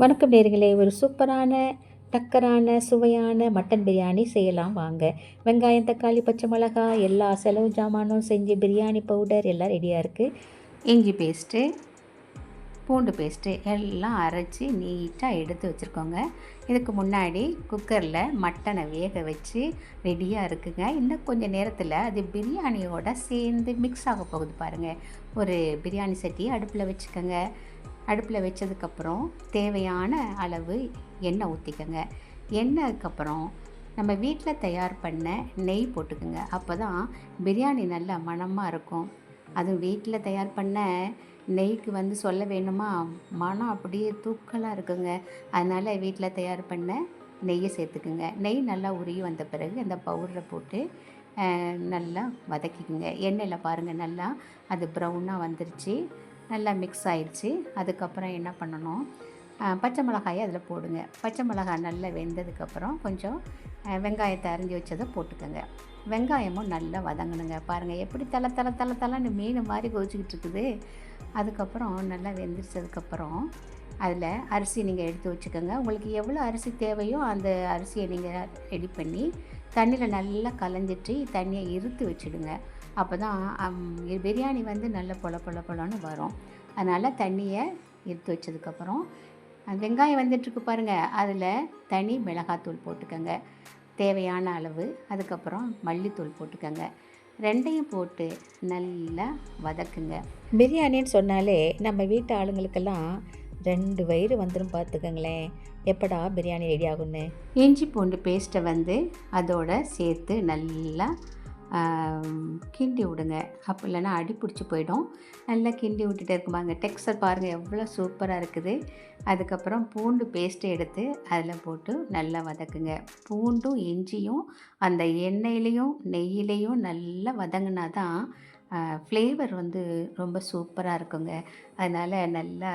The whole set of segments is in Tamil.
வணக்கம் நேர்களே ஒரு சூப்பரான டக்கரான சுவையான மட்டன் பிரியாணி செய்யலாம் வாங்க. வெங்காயம் தக்காளி பச்சை மிளகாய் எல்லா செலவு ஜாமானும் செஞ்சு பிரியாணி பவுடர் எல்லாம் ரெடியாக இருக்குது இஞ்சி பேஸ்ட்டு பூண்டு பேஸ்ட்டு எல்லாம் அரைச்சி நீட்டாக எடுத்து வச்சுருக்கோங்க. இதுக்கு முன்னாடி குக்கரில் மட்டனை வேக வச்சு ரெடியாக இருக்குங்க. இன்னும் கொஞ்சம் நேரத்தில் அது பிரியாணியோட சேர்ந்து மிக்ஸ் ஆக போகுது பாருங்கள் ஒரு பிரியாணி சட்டியை அடுப்பில் வச்சுக்கோங்க. அடுப்பில் வச்சதுக்கப்புறம் தேவையான அளவு எண்ணெய் ஊற்றிக்கோங்க. எண்ணெய்க்கப்புறம் நம்ம வீட்டில் தயார் பண்ண நெய் போட்டுக்கோங்க. அப்போ தான் பிரியாணி நல்லா மணமாக இருக்கும். அதுவும் வீட்டில் தயார் பண்ண நெய்க்கு வந்து சொல்ல வேணுமா? மனம் அப்படியே தூக்கலாக இருக்குங்க. அதனால் வீட்டில் தயார் பண்ண நெய்யை சேர்த்துக்குங்க. நெய் நல்லா உருகி வந்த பிறகு அந்த பவுடரை போட்டு நல்லா வதக்கிக்குங்க. எண்ணெயில் பாருங்கள் நல்லா அது ப்ரௌனாக வந்துருச்சு. நல்லா மிக்ஸ் ஆயிடுச்சு. அதுக்கப்புறம் என்ன பண்ணணும்? பச்சை மிளகாயை அதில் போடுங்க. பச்சை மிளகாய் நல்லா வெந்ததுக்கப்புறம் கொஞ்சம் வெங்காயத்தை அரிஞ்சு வச்சதை போட்டுக்கோங்க. வெங்காயமும் நல்லா வதங்கணுங்க. பாருங்கள் எப்படி தலை தலை தலை தலைன்னு மீன் மாதிரி கொதிச்சுக்கிட்டு இருக்குது. அதுக்கப்புறம் நல்லா வெந்துருச்சதுக்கப்புறம் அதில் அரிசி நீங்கள் எடுத்து வச்சுக்கோங்க. உங்களுக்கு எவ்வளோ அரிசி தேவையோ அந்த அரிசியை நீங்கள் ரெடி பண்ணி தண்ணியில் நல்லா கலந்துட்டு தண்ணியை இருத்து வச்சுடுங்க. அப்போ தான் பிரியாணி வந்து நல்ல பொல பொல பொலன்னு வரும். அதனால் தண்ணியை இருத்து வச்சதுக்கப்புறம் வெங்காயம் வந்துட்டுருக்கு பாருங்கள் அதில் தனி மிளகாத்தூள் போட்டுக்கோங்க. தேவையான அளவு. அதுக்கப்புறம் மல்லித்தூள் போட்டுக்கோங்க. ரெண்டையும் போட்டு நல்லா வதக்குங்க. பிரியாணின்னு சொன்னாலே நம்ம வீட்டு ஆளுங்களுக்கெல்லாம் ரெண்டு வயிறு வந்துடும் பார்த்துக்கங்களேன் எப்படா பிரியாணி ரெடி ஆகும்னு? இஞ்சி பூண்டு பேஸ்ட்டை வந்து அதோட சேர்த்து நல்லா கிண்டி விடுங்க. அப்போ இல்லைன்னா அடி பிடிச்சி போயிடும். நல்லா கிண்டி விட்டுட்டே இருக்குமாங்க டெக்ஸ்டர் பாருங்கள் எவ்வளோ சூப்பராக இருக்குது. அதுக்கப்புறம் பூண்டு பேஸ்ட்டு எடுத்து அதில் போட்டு நல்லா வதக்குங்க. பூண்டும் இஞ்சியும் அந்த எண்ணெயிலையும் நெய்யிலையும் நல்லா வதங்கினா தான் ஃப்ளேவர் வந்து ரொம்ப சூப்பராக இருக்குங்க. அதனால் நல்லா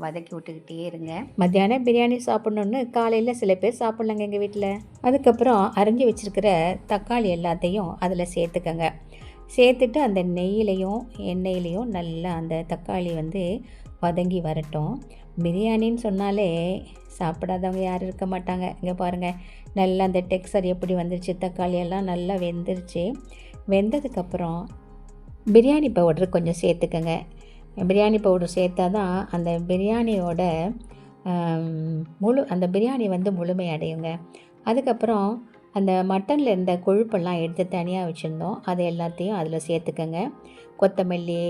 வதக்கி விட்டுக்கிட்டே இருங்க. மத்தியானம் பிரியாணி சாப்பிட்ணுன்னு காலையில் சில பேர் சாப்பிட்லங்க எங்கள் வீட்டில் அதுக்கப்புறம் அரிஞ்சு வச்சுருக்கிற தக்காளி எல்லாத்தையும் அதில் சேர்த்துக்கங்க. சேர்த்துட்டு அந்த நெய்யிலையும் எண்ணெயிலையும் நல்லா அந்த தக்காளி வந்து வதங்கி வரட்டும். பிரியாணின்னு சொன்னாலே சாப்பிடாதவங்க யாரும் இருக்க மாட்டாங்க. இங்கே பாருங்கள் நல்லா அந்த டெக்ஸ்டர் எப்படி வந்துருச்சு தக்காளி எல்லாம் நல்லா வெந்துருச்சு. வெந்ததுக்கப்புறம் பிரியாணி பவுடர் கொஞ்சம் சேர்த்துக்கங்க. பிரியாணி பவுடர் சேர்த்தா தான் அந்த பிரியாணியோட முழு அந்த பிரியாணி வந்து முழுமை அடையுங்க. அதுக்கப்புறம் அந்த மட்டனில் இருந்த கொழுப்பெல்லாம் எடுத்து தனியாக வச்சுருந்தோம். அதை எல்லாத்தையும் அதில் சேர்த்துக்கோங்க. கொத்தமல்லி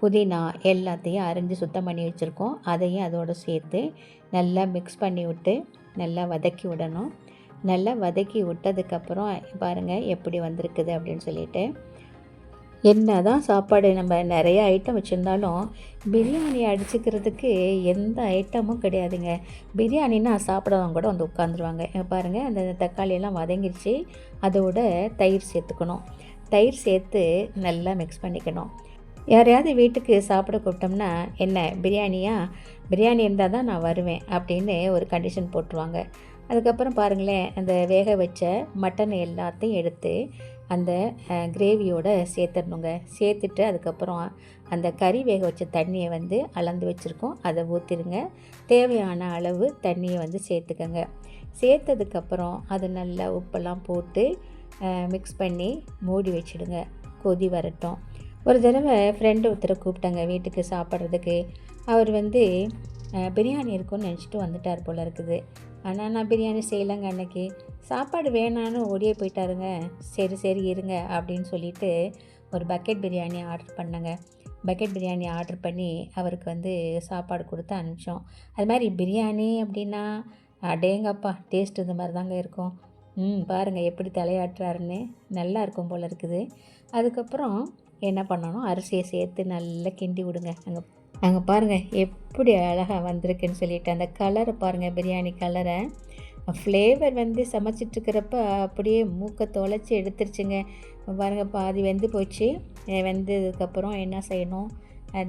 புதினா எல்லாத்தையும் அரிஞ்சு சுத்தம் பண்ணி வச்சுருக்கோம். அதையும் அதோடு சேர்த்து நல்லா மிக்ஸ் பண்ணி விட்டு நல்லா வதக்கி விடணும். நல்லா வதக்கி விட்டதுக்கப்புறம் பாருங்கள் எப்படி வந்திருக்குது அப்படின்னு சொல்லிட்டு. என்ன தான் சாப்பாடு நம்ம நிறைய ஐட்டம் வச்சுருந்தாலும் பிரியாணி அடிச்சுக்கிறதுக்கு எந்த ஐட்டமும் கிடையாதுங்க. பிரியாணின்னா சாப்பிடவங்க கூட வந்து உட்காந்துருவாங்க பாருங்கள் அந்த தக்காளியெல்லாம் வதங்கிருச்சு. அதோட தயிர் சேர்த்துக்கணும். தயிர் சேர்த்து நல்லா மிக்ஸ் பண்ணிக்கணும். யாரையாவது வீட்டுக்கு சாப்பிட கூப்பிட்டோம்னா என்ன பிரியாணியா? பிரியாணி இருந்தால் தான் நான் வருவேன் அப்படின்னு ஒரு கண்டிஷன் போட்டுருவாங்க. அதுக்கப்புறம் பாருங்களேன் அந்த வேக வச்ச மட்டன் எல்லாத்தையும் எடுத்து அந்த கிரேவியோட சேர்த்துடணுங்க. சேர்த்துட்டு அதுக்கப்புறம் அந்த கறி வேக வச்ச தண்ணியை வந்து அளந்து வச்சுருக்கோம். அதை ஊற்றிடுங்க தேவையான அளவு தண்ணியை வந்து சேர்த்துக்கோங்க. சேர்த்ததுக்கப்புறம் அது நல்லா உப்பெல்லாம் போட்டு மிக்ஸ் பண்ணி மூடி வச்சிடுங்க. கொதி வரட்டும். ஒரு தடவை ஃப்ரெண்டு ஒருத்தரை கூப்பிட்டாங்க வீட்டுக்கு சாப்பிட்றதுக்கு. அவர் வந்து பிரியாணி இருக்கும்னு நினச்சிட்டு வந்துட்டார் போல் இருக்குது. ஆனால் நான் பிரியாணி செய்யலைங்க அன்னைக்கு. சாப்பாடு வேணான்னு ஓடியே போயிட்டாருங்க. சரி சரி இருங்க அப்படின்னு சொல்லிட்டு ஒரு பக்கெட் பிரியாணி ஆர்டர் பண்ணேங்க. பக்கெட் பிரியாணி ஆர்டர் பண்ணி அவருக்கு வந்து சாப்பாடு கொடுத்து அனுப்பிச்சோம். அது மாதிரி பிரியாணி அப்படின்னா அடேங்கப்பா டேஸ்ட் இந்த மாதிரி தாங்க இருக்கும். ம் பாருங்கள் எப்படி தலையாட்டுறாருன்னு. நல்லா இருக்கும் போல் இருக்குது. அதுக்கப்புறம் என்ன பண்ணணும்? அரிசியை சேர்த்து நல்லா கிண்டி விடுங்க. அங்கே அங்கே பாருங்கள் எப்படி அழகாக வந்திருக்குன்னு சொல்லிட்டு அந்த கலரை பாருங்கள் பிரியாணி கலரை ஃப்ளேவர் வந்து சமைச்சிட்ருக்கிறப்ப அப்படியே மூக்கை தொலைச்சி எடுத்துருச்சுங்க. பாருங்கள் பாதி வெந்து போச்சு. வெந்ததுக்கப்புறம் என்ன செய்யணும்?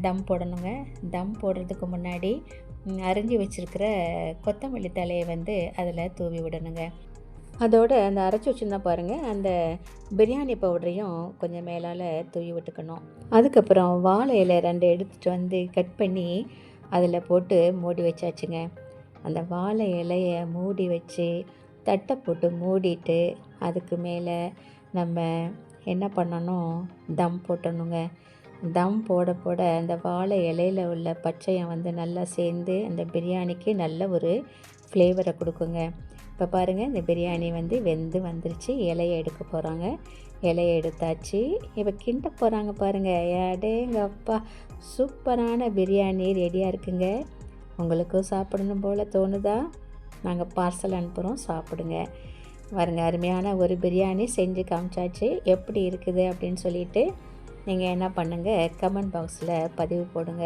தம் போடணுங்க. தம் போடுறதுக்கு முன்னாடி அரிஞ்சு வச்சுருக்கிற கொத்தமல்லி தலையை வந்து அதில் தூவி விடணுங்க. அதோட அந்த அரைச்சி வச்சுருந்தா பாருங்கள் அந்த பிரியாணி பவுடரையும் கொஞ்சம் மேலால் தூவி விட்டுக்கணும். அதுக்கப்புறம் வாழை இலை ரெண்டு எடுத்துகிட்டு வந்து கட் பண்ணி அதில் போட்டு மூடி வச்சாச்சுங்க. அந்த வாழை இலையை மூடி வச்சு தட்டை போட்டு மூடிட்டு அதுக்கு மேலே நம்ம என்ன பண்ணணும்? தம் போட்டணுங்க. தம் போட போட அந்த வாழை இலையில உள்ள பச்சையம் வந்து நல்லா சேர்ந்து அந்த பிரியாணிக்கு நல்ல ஒரு ஃப்ளேவரை கொடுக்குங்க. இப்போ பாருங்கள் இந்த பிரியாணி வந்து வெந்து வந்துருச்சு. இலையை எடுக்க போகிறாங்க இலையை எடுத்தாச்சு. இப்போ கிண்ட போகிறாங்க பாருங்கள் அடேங்க அப்பா சூப்பரான பிரியாணி ரெடியாக இருக்குங்க. உங்களுக்கும் சாப்பிடணும் போல் தோணுதா? நாங்கள் பார்சல் அனுப்புகிறோம் சாப்பிடுங்க. பாருங்க அருமையான ஒரு பிரியாணி செஞ்சு காமிச்சாச்சு. எப்படி இருக்குது அப்படின்னு சொல்லிட்டு நீங்கள் என்ன பண்ணுங்கள் கமெண்ட் பாக்ஸில் பதிவு போடுங்க.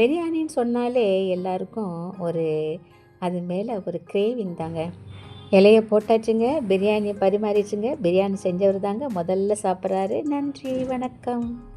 பிரியாணின்னு சொன்னாலே எல்லாருக்கும் ஒரு அது மேலே ஒரு கிரேவிங் தாங்க. இலையை போட்டாச்சுங்க பிரியாணி பரிமாறிச்சுங்க பிரியாணி செஞ்சவர் தாங்க முதல்ல சாப்பிட்றாரு. நன்றி வணக்கம்.